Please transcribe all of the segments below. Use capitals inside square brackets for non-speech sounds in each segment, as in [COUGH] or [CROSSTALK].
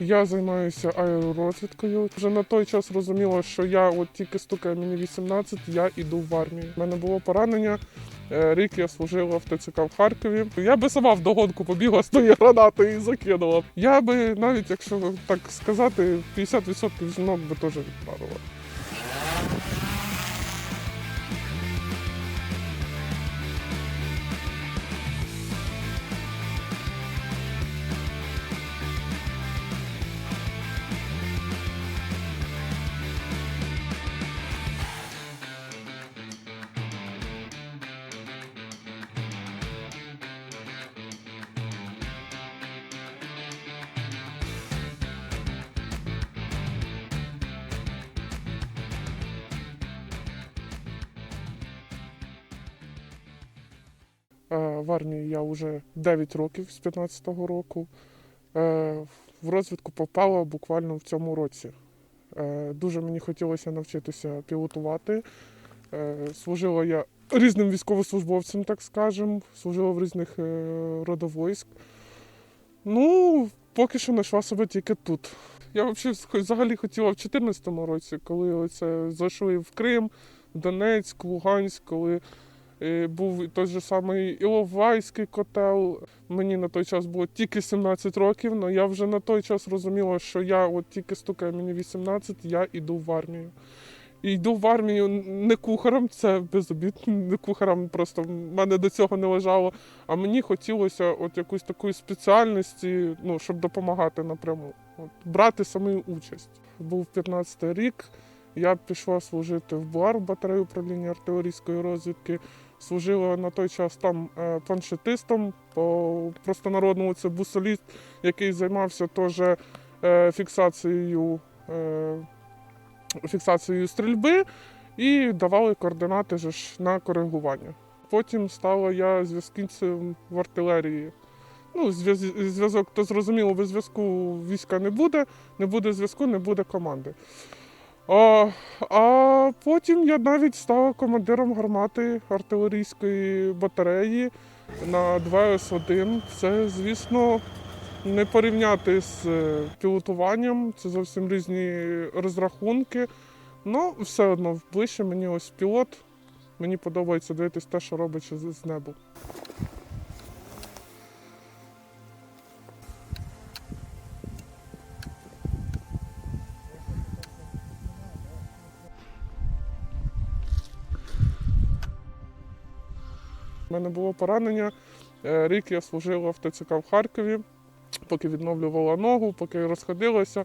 Я займаюся аеророзвідкою. Вже на той час розуміла, що я от тільки стукає мені 18, я йду в армію. У мене було поранення. е, Рік я служила в ТЦК в Харкові. Я би сама вдогонку побігла з тої гранати і закинула. Я би навіть, якщо так сказати, 50% жінок би теж відправила. В армії я вже 9 років з 15-го року. Е, В розвідку попала буквально в цьому році. Е, Дуже мені хотілося навчитися пілотувати. Е, Служила я різним військовослужбовцям, так скажемо, служила в різних е, родах військ. Ну, поки що знайшла себе тільки тут. Я взагалі хотіла в 2014 році, коли це зайшли в Крим, Донецьк, Луганськ, коли е, був той же самий Іловайський котел. Мені на той час було тільки 17 років, але я вже на той час розуміла, що я от тільки стукає мені 18, я йду в армію. І йду в армію не кухарем, це без обід, не кухарем, просто в мене до цього не лежало. А мені хотілося от якоїсь такої спеціальності, ну, щоб допомагати напряму, от, брати саме участь. Був 15-й рік, я пішла служити в БУАР, батарею управління артилерійської розвідки. Служила на той час там е, планшетистом, по простонародному це бусоліст, який займався теж е, фіксацією, е, фіксацією стрільби і давали координати ж на коригування. Потім стала я зв'язківцем в артилерії. Ну, зв'яз- зв'язок, то зрозуміло, без зв'язку війська не буде, не буде зв'язку, не буде команди. А, а потім я навіть стала командиром гармати артилерійської батареї на 2С1. Це, звісно, не порівняти з е, пілотуванням, це зовсім різні розрахунки. Ну, все одно ближче мені ось пілот. Мені подобається дивитись те, що робиться з з мене було поранення. Е, Рік я служила в ТЦК в Харкові, поки відновлювала ногу, поки розходилася.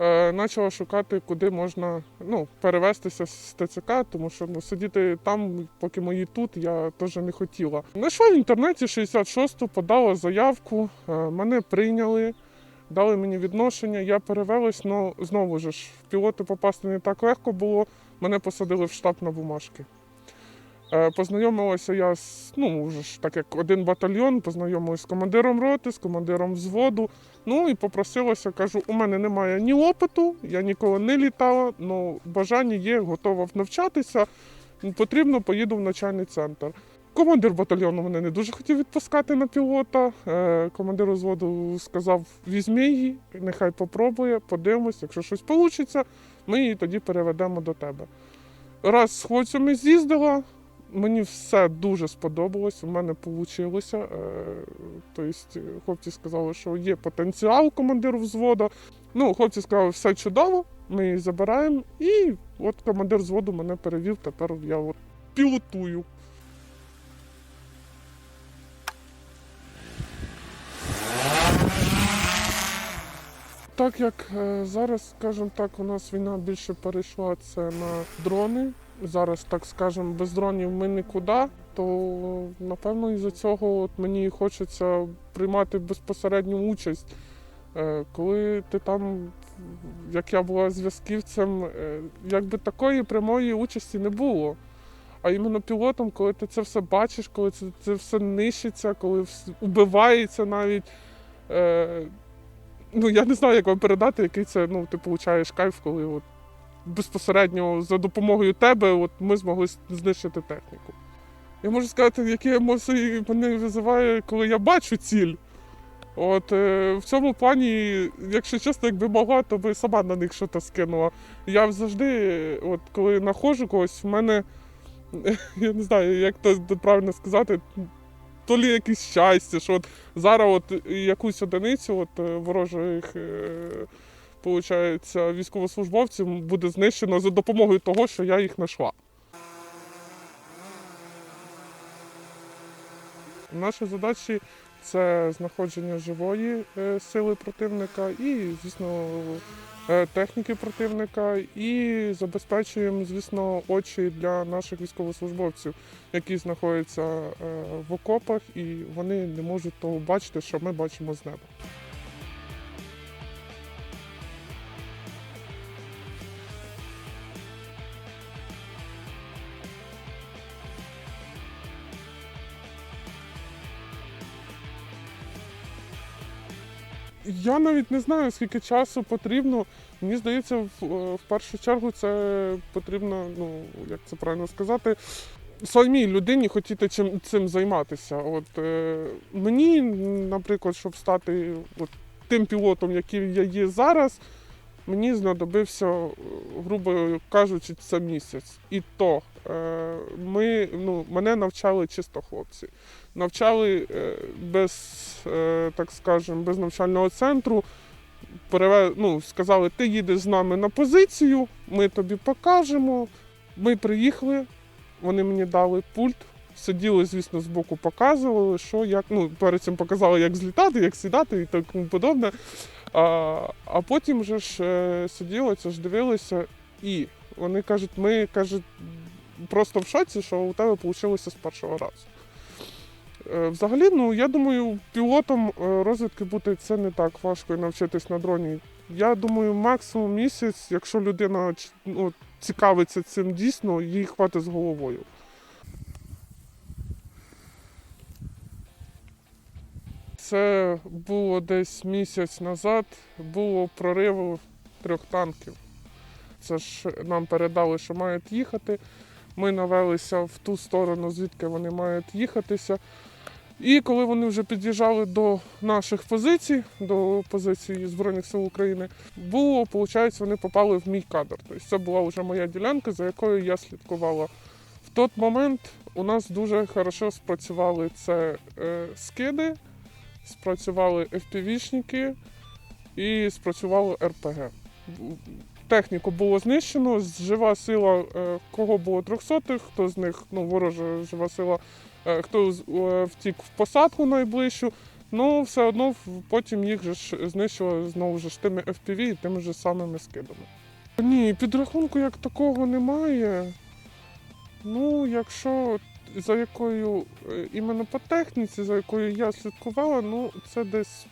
Е, Почала шукати, куди можна ну, перевестися з ТЦК, тому що ну, сидіти там, поки мої тут, я теж не хотіла. Знайшла в інтернеті 66-ту, подала заявку, е, мене прийняли, дали мені відношення, я перевелась, але знову ж в пілоти попасти не так легко було. Мене посадили в штаб на бумажки. Е, Познайомилася я з ну, вже ж так як один батальйон, познайомилася з командиром роти, з командиром взводу. Ну і попросилася, кажу, у мене немає ні опиту, я ніколи не літала, але бажання є, готова навчатися. Потрібно, поїду в навчальний центр. Командир батальйону мене не дуже хотів відпускати на пілота. Е, Командир взводу сказав: візьми її, нехай попробує, подивимось, якщо щось вийде, ми її тоді переведемо до тебе. Раз з хлопцями з'їздила, мені все дуже сподобалось, у мене вийшло. Тобто хлопці сказали, що є потенціал командиру взводу. Ну, хлопці сказали, все чудово, ми її забираємо. І от командир взводу мене перевів, тепер я от пілотую. Так як е, зараз, скажімо так, у нас війна більше перейшла це на дрони. Зараз, так скажемо, без дронів ми нікуди, то напевно із-за цього от мені хочеться приймати безпосередню участь. Е, Коли ти там, як я була зв'язківцем, е, якби такої прямої участі не було. А іменно пілотом, коли ти це все бачиш, коли це, це все нищиться, коли убивається навіть. Е, ну я не знаю, як вам передати, який це, ну, ти получаєш кайф, коли от безпосередньо за допомогою тебе от ми змогли знищити техніку. Я можу сказати, які емоції мене визиває, коли я бачу ціль. От е, в цьому плані, якщо чесно, якби могла, то би сама на них щось скинула. Я завжди, е, от коли знаходжу когось, в мене [LAUGHS] я не знаю, як то правильно сказати, то лі якесь щастя, що от зараз от якусь одиницю от, е, ворожих. Получається, військовослужбовців буде знищено за допомогою того, що я їх знайшла. Наші задачі це знаходження живої е, сили противника і, звісно, е, техніки противника, і забезпечуємо, звісно, очі для наших військовослужбовців, які знаходяться е, в окопах, і вони не можуть того бачити, що ми бачимо з неба. Я навіть не знаю, скільки часу потрібно. Мені здається, в, е, в першу чергу це потрібно, ну як це правильно сказати, самій людині хотіти чим цим займатися. От е, мені, наприклад, щоб стати от, тим пілотом, який я є зараз, мені знадобився, грубо кажучи, це місяць. І то е, ми, ну, мене навчали чисто хлопці. Навчали е, без, е, так скажемо, без навчального центру. Ну, сказали, ти їдеш з нами на позицію, ми тобі покажемо. Ми приїхали, вони мені дали пульт, сиділи, звісно, збоку показували, що як. Ну, перед цим показали, як злітати, як сідати і тому подобне. А, а потім вже ж е, сиділи, це ж дивилися, і вони кажуть, ми кажуть, просто в шоці, що у тебе вийшло з першого разу. Е, Взагалі, ну я думаю, пілотом е, розвідки бути це не так важко і навчитись на дроні. Я думаю, максимум місяць, якщо людина ну, цікавиться цим дійсно, їй хватить з головою. Це було десь місяць назад, було прорив трьох танків. Це ж нам передали, що мають їхати. Ми навелися в ту сторону, звідки вони мають їхатися. І коли вони вже під'їжджали до наших позицій, до позицій Збройних сил України, було, виходить, вони попали в мій кадр. Тобто це була вже моя ділянка, за якою я слідкувала. В той момент у нас дуже хорошо спрацювали це е, скиди, спрацювали FPV-шники і спрацювало РПГ. Техніку було знищено, жива сила, е, кого було 300, хто з них, ну, ворожа жива сила, е, хто е, втік в посадку найближчу. Ну, все одно потім їх же знищили знову ж тими FPV і тими ж самими скидами. Ні, підрахунку як такого немає. Ну, якщо за якою е, іменно по техніці, за якою я слідкувала, ну це десь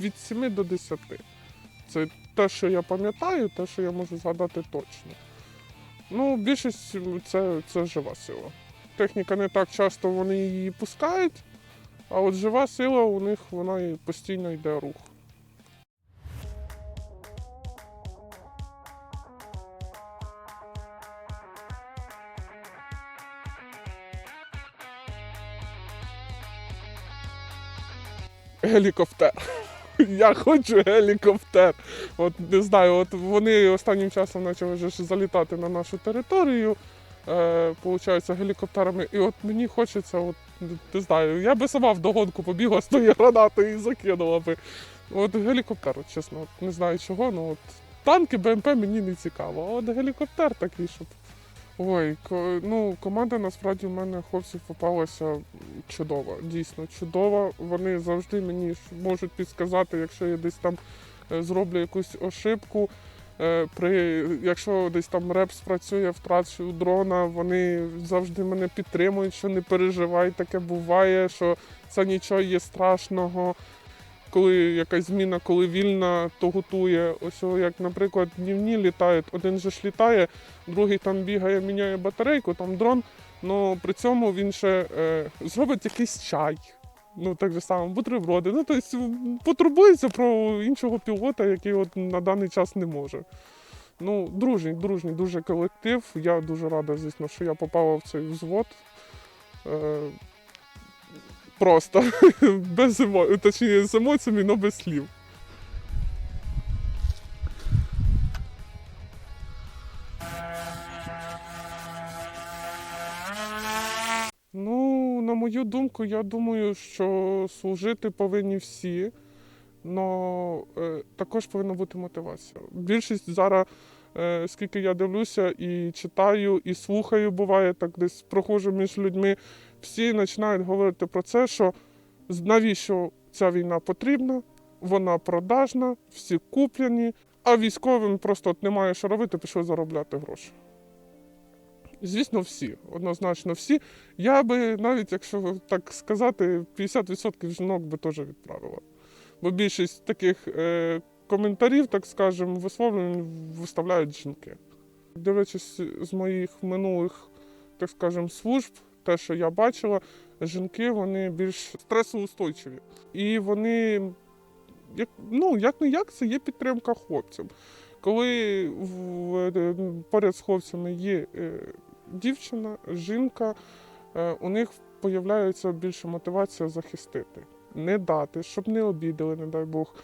від 7 до 10. Це те, що я пам'ятаю, те, що я можу згадати точно. Ну, більшість це, це жива сила. Техніка не так часто вони її пускають, а от жива сила у них вона постійно йде рух. Гелікоптер. [LAUGHS] Я хочу гелікоптер. От не знаю, от вони останнім часом почали вже залітати на нашу територію, е, получається, гелікоптерами. І от мені хочеться, от не знаю, я би сама вдогонку побігла з тої гранати і закинула би. От гелікоптер, от, чесно, от, не знаю чого, ну от танки БМП мені не цікаво, а от гелікоптер такий, щоб. Ой, ну команда насправді в мене хлопців попалася чудова, дійсно чудова. Вони завжди мені можуть підсказати, якщо я десь там е, зроблю якусь ошибку. Е, При, якщо десь там реп спрацює, втрачу дрона, вони завжди мене підтримують, що не переживай, таке буває, що це нічого є страшного. Коли якась зміна, коли вільна, то готує. Ось як, наприклад, днівні літають, один же ж літає, другий там бігає, міняє батарейку, там дрон. Ну при цьому він ще е, зробить якийсь чай. Ну, так же само, бутерброди. Ну, тобто потурбується про іншого пілота, який от на даний час не може. Ну, дружній, дружній дуже колектив. Я дуже рада, звісно, що я попала в цей взвод. Е, просто [LAUGHS] без емо... точніше, з емоціями, але без слів. Ну, на мою думку, я думаю, що служити повинні всі, але також повинна бути мотивація. Більшість зараз, е, скільки я дивлюся і читаю, і слухаю, буває так десь проходжу між людьми, всі починають говорити про це, що навіщо ця війна потрібна, вона продажна, всі куплені, а військовим просто от немає що робити, пішли заробляти гроші. Звісно, всі, однозначно всі. Я би навіть, якщо так сказати, 50% жінок би теж відправила. Бо більшість таких е, коментарів, так скажемо, висловлень виставляють жінки. Дивлячись з моїх минулих, так скажемо, служб, те, що я бачила, жінки вони більш стресоустойчиві. І вони, як, ну, як не як, це є підтримка хлопцям. Коли в, е, поряд з хлопцями є е, дівчина, жінка, е, у них з'являється більше мотивація захистити, не дати, щоб не обідали, не дай Бог.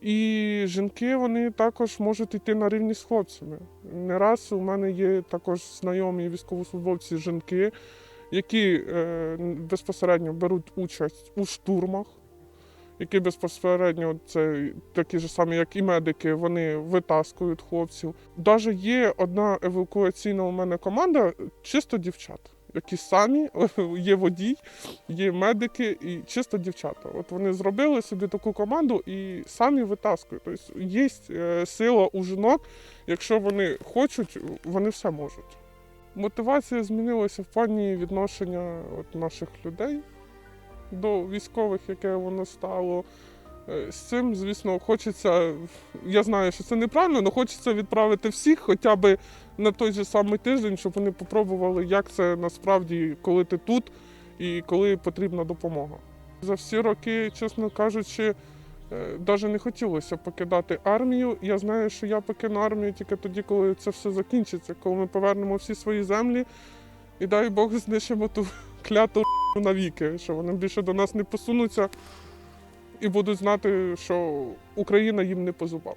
І жінки вони також можуть йти на рівні з хлопцями. Не раз у мене є також знайомі військовослужбовці жінки, які е, безпосередньо беруть участь у штурмах, які безпосередньо це такі ж самі, як і медики, вони витаскують хлопців. Даже є одна евакуаційна у мене команда, чисто дівчат, які самі [LAUGHS] є водій, є медики і чисто дівчата. От вони зробили собі таку команду і самі витаскують. Тобто є е, сила у жінок, якщо вони хочуть, вони все можуть. Мотивація змінилася в плані відношення от наших людей до військових, яке воно стало. Е, З цим, звісно, хочеться. Я знаю, що це неправильно, але хочеться відправити всіх хоча б на той же самий тиждень, щоб вони попробували, як це насправді, коли ти тут і коли потрібна допомога. За всі роки, чесно кажучи, навіть не хотілося покидати армію. Я знаю, що я покину армію тільки тоді, коли це все закінчиться, коли ми повернемо всі свої землі і дай Бог знищимо ту [LAUGHS] кляту [LAUGHS] навіки, що вони більше до нас не посунуться і будуть знати, що Україна їм не по зубам.